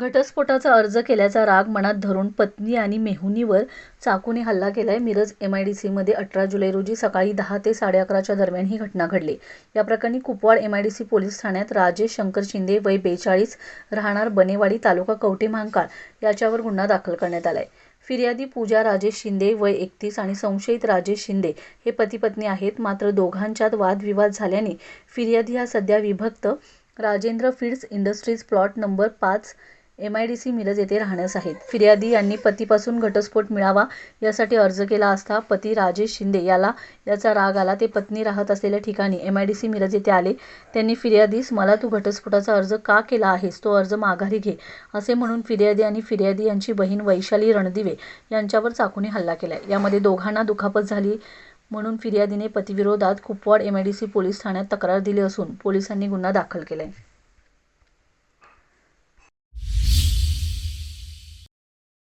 घटस्फोटाचा अर्ज केल्याचा राग मनात धरून पत्नी आणि मेहुनीवर चाकूने हल्ला केलाय. मिरज एम आय डी सीमध्ये अठरा जुलै रोजी सकाळी दहा ते साडे अकराच्या दरम्यान ही घटना घडली. या प्रकरणी कुपवाड सी पोलीस ठाण्यात राजेश शंकर शिंदे वय बेचाळीस, राहणार बनेवाडी, तालुका कवठेमहांकाळ याच्यावर गुन्हा दाखल करण्यात आलाय. फिर्यादी पूजा राजेश शिंदे वय एकतीस आणि संशयित राजेश शिंदे हे पती-पत्नी आहेत. मात्र दोघांच्यात वादविवाद झाल्याने फिर्यादी हा सध्या विभक्त Rajendra feeds industries plot number पाच, M I D C Miraj येथे राहण्यास आहेत. फिर्यादी यांनी पतीपासून घटस्फोट मिळावा यासाठी अर्ज केला असता पती राजेश शिंदे याला याचा राग आला. ते पत्नी राहत असलेल्या ठिकाणी M I D C Miraj येथे आले. त्यांनी फिर्यादीस मला तू घटस्फोटाचा अर्ज का केला आहेस तो अर्ज माघारी घे असे म्हणून फिर्यादी आणि फिर्यादी यांची बहीण वैशाली रणदिवे यांच्यावर चाकूने हल्ला केला यामध्ये दोघांना दुखापत झाली म्हणून फिर्यादीने पतीविरोधात कुपवाड सी पोलीस ठाण्यात तक्रार दिली असून पोलिसांनी गुन्हा दाखल केला आहे